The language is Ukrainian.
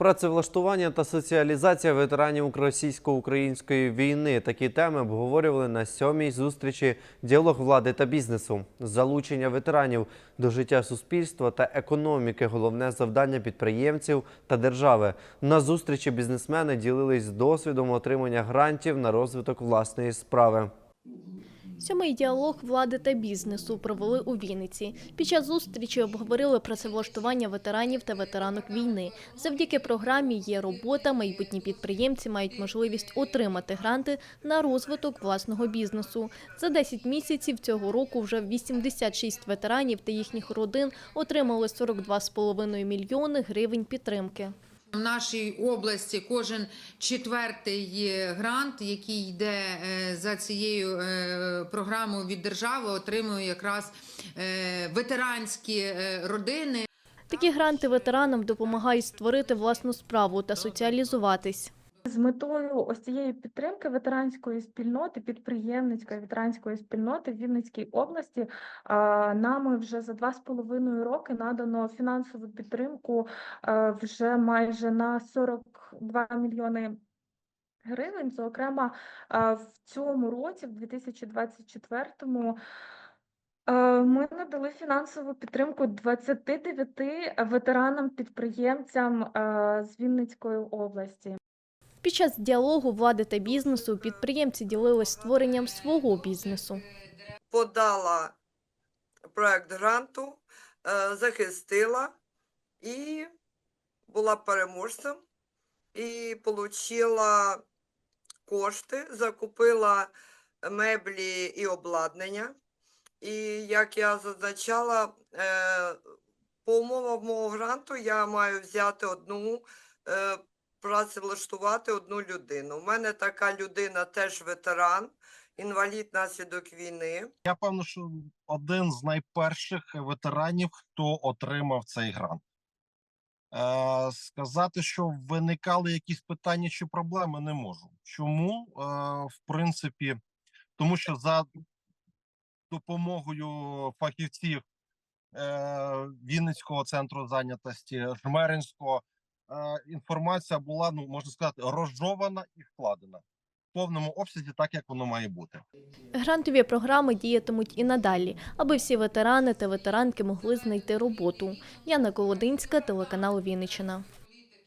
Працевлаштування та соціалізація ветеранів російсько-української війни. Такі теми обговорювали на сьомій зустрічі діалог влади та бізнесу. Залучення ветеранів до життя суспільства та економіки головне завдання підприємців та держави. На зустрічі бізнесмени ділились досвідом отримання грантів на розвиток власної справи. Сьомий діалог влади та бізнесу провели у Вінниці. Під час зустрічі обговорили працевлаштування ветеранів та ветеранок війни. Завдяки програмі є робота. Майбутні підприємці мають можливість отримати гранти на розвиток власного бізнесу. За 10 місяців цього року вже 86 ветеранів та їхніх родин отримали 42,5 мільйони гривень підтримки. В нашій області кожен четвертий грант, який йде е, за цією е, програмою від держави, отримує якраз е, ветеранські родини. Такі гранти ветеранам допомагають створити власну справу та соціалізуватись. З метою ось цієї підтримки ветеранської спільноти, підприємницької ветеранської спільноти в Вінницькій області нами вже за два з половиною роки надано фінансову підтримку вже майже на 42 мільйони гривень. Зокрема, в цьому році, в 2024-му, ми надали фінансову підтримку 29 ветеранам-підприємцям з Вінницької області. Під час діалогу влади та бізнесу підприємці ділились створенням свого бізнесу. подала проект гранту, е, захистила і була переможцем, і отримала кошти, закупила меблі і обладнання. І як я зазначала, е, по умовам мого гранту я маю взяти одну, е, працевлаштувати одну людину. У мене така людина теж ветеран, інвалід наслідок війни. Я певно, що один з найперших ветеранів, хто отримав цей грант. Е, сказати, що виникали якісь питання чи проблеми, не можу. Чому? Е, в принципі, тому що за допомогою фахівців е, Вінницького центру зайнятості, Жмеринського, інформація була, ну можна сказати, розжована і вкладена в повному обсязі, так як воно має бути. Грантові програми діятимуть і надалі, аби всі ветерани та ветеранки могли знайти роботу. Яна Колодинська, телеканал Вінниччина.